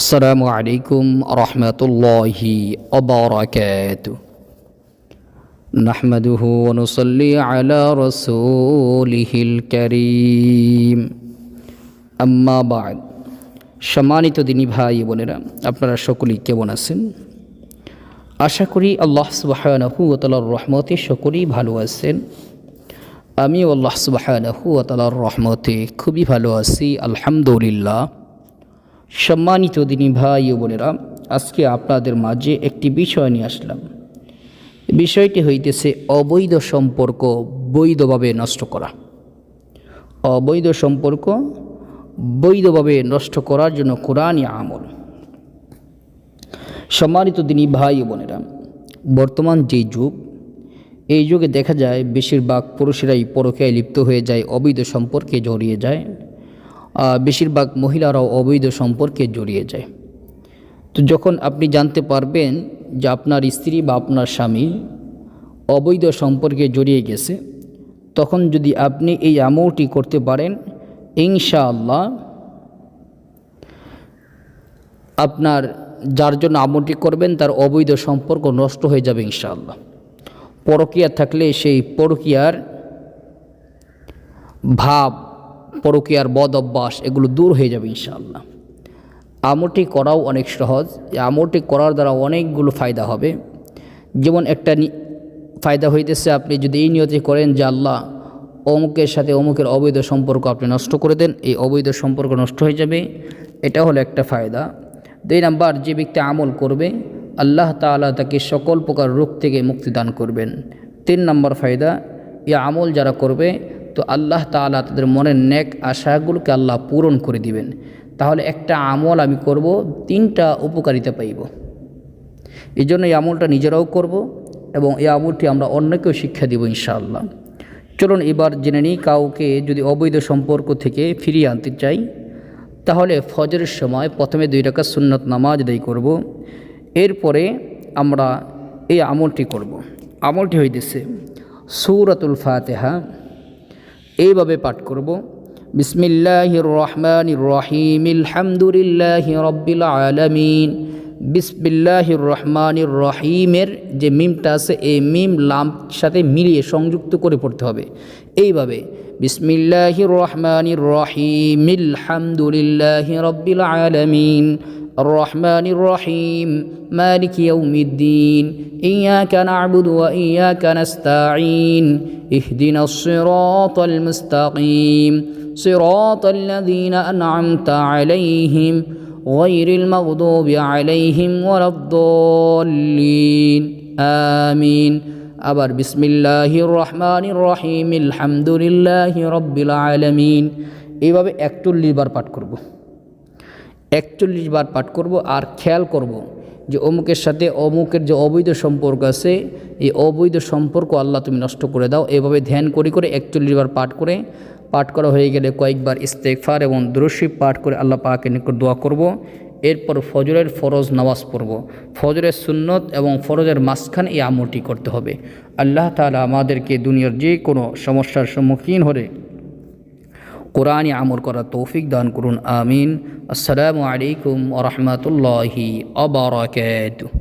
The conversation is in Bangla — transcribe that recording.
السلام عليكم ورحمة الله وبركاته نحمده ونصلي على رسوله الكريم أما بعد সম্মানিত দিনী ভাই বোনেরা আপনারা সকলেই কেমন আছেন আশা করি আল্লাহ সুবাহানাহু ও তালার রহমতে সকলেই ভালো আছেন আমিও আল্লাহ সুবাহানাহু ও তালার রহমতে খুবই ভালো আছি আলহামদুলিল্লাহ সম্মানিত দিনী ভাই ও বোনেরা, আজকে আপনাদের মাঝে একটি বিষয় নিয়ে আসলাম। বিষয়টি হইতেছে অবৈধ সম্পর্ক বৈধভাবে নষ্ট করা। অবৈধ সম্পর্ক বৈধভাবে নষ্ট করার জন্য কোরআনই আমল। সম্মানিত দিনী ভাই ও বোনেরা, বর্তমান যেই যুগ, এই যুগে দেখা যায়, বেশিরভাগ পুরুষেরাই পরকীয়ায় লিপ্ত হয়ে যায়, অবৈধ সম্পর্কে জড়িয়ে যায়। বেশিরভাগ মহিলারাও অবৈধ সম্পর্কে জড়িয়ে যায়। তো যখন আপনি জানতে পারবেন যে আপনার স্ত্রী বা আপনার স্বামী অবৈধ সম্পর্কে জড়িয়ে গেছে, তখন যদি আপনি এই আমলটি করতে পারেন, ইনশাআল্লাহ আপনার যার জন্য আমলটি করবেন, তার অবৈধ সম্পর্ক নষ্ট হয়ে যাবে ইনশাআল্লাহ। পরকিয়া থাকলে সেই পরকিয়ার ভাব পরকিয়ার বদ অভ্যাস এগুলো দূর হয়ে যাবে ইনশাআল্লাহ। আমলটি করাও অনেক সহজ। এই আমলটি করার দ্বারা অনেকগুলো ফায়দা হবে। যেমন একটা ফায়দা হইতেছে আপনি যদি এই নিয়তি করেন যে আল্লাহ অমুকের সাথে অমুকের অবৈধ সম্পর্ক আপনি নষ্ট করে দেন, এই অবৈধ সম্পর্ক নষ্ট হয়ে যাবে। এটা হলো একটা ফায়দা। দুই নাম্বার, যে ব্যক্তি আমল করবে, আল্লাহ তাআলা তাকে সকল প্রকার রোগ থেকে মুক্তি দান করবেন। তিন নম্বর ফায়দা, এই আমল যারা করবে তো আল্লাহ তাআলা তাদের মনের নেক আশাগুলোকে আল্লাহ পূরণ করে দিবেন। তাহলে একটা আমল আমি করব, তিনটা উপকারিতা পাইব। এই জন্য এই আমলটা নিজেরাও করব এবং এই আমলটি আমরা অন্যকেও শিক্ষা দিব ইনশাআল্লাহ। চলুন এবার জেনে নিই কাউকে যদি অবৈধ সম্পর্ক থেকে ফিরিয়ে আনতে চাই, তাহলে ফজরের সময় প্রথমে দুই টাকা সুন্নত নামাজ আদায় করব। এরপরে আমরা এই আমলটি করব। আমলটি হইতেছে সৌরাতুল ফাতেহা। এইভাবে পাঠ করব। বিসমিল্লাহির রহমান রহিম আলহামদুলিল্লাহি রব্বিল আলমিন। বিসমিল্লাহির রহমানির রহিমের যে মিমটা আছে, এই মিম লাম সাথে মিলিয়ে সংযুক্ত করে পড়তে হবে। এইভাবে বিসমিল্লাহির রহমানির রহিম আলহামদুলিল্লাহি রব্বিল আলামিন। الرحمن الرحيم مالك يوم الدين إياك نعبد وإياك نستعين اهدنا الصراط المستقيم صراط الذين أنعمت عليهم غير المغضوب عليهم ولا الضالين آمين আবার বিসমিল্লাহির রহমানির রহিম আলহামদুলিল্লাহি রব্বিল আলামিন এইভাবে একচল্লিশ বার পাঠ করব একচল্লিশ বার পাঠ করব আর খেয়াল করব যে অমুকের সাথে অমুকের যে অবৈধ সম্পর্ক আছে, এই অবৈধ সম্পর্ক আল্লাহ তুমি নষ্ট করে দাও। এভাবে ধ্যান করে করে একচল্লিশ বার পাঠ করে, পাঠ করা হয়ে গেলে কয়েকবার ইস্তেকফার এবং দ্রশিব পাঠ করে আল্লাহ পাকের নিকট দোয়া করব। এরপর ফজরের ফরজ নামাজ পড়ব। ফজরের সুন্নত এবং ফরজের মাঝখানে এই আমলটি করতে হবে। আল্লাহ তাআলা আমাদেরকে দুনিয়ার যে কোনো সমস্যার সম্মুখীন হলে কোরআনে আমল করার তৌফিক দান করুন আমিন। আসসালামু আলাইকুম ওরহমতুল্লাহি অবরাকাতুহ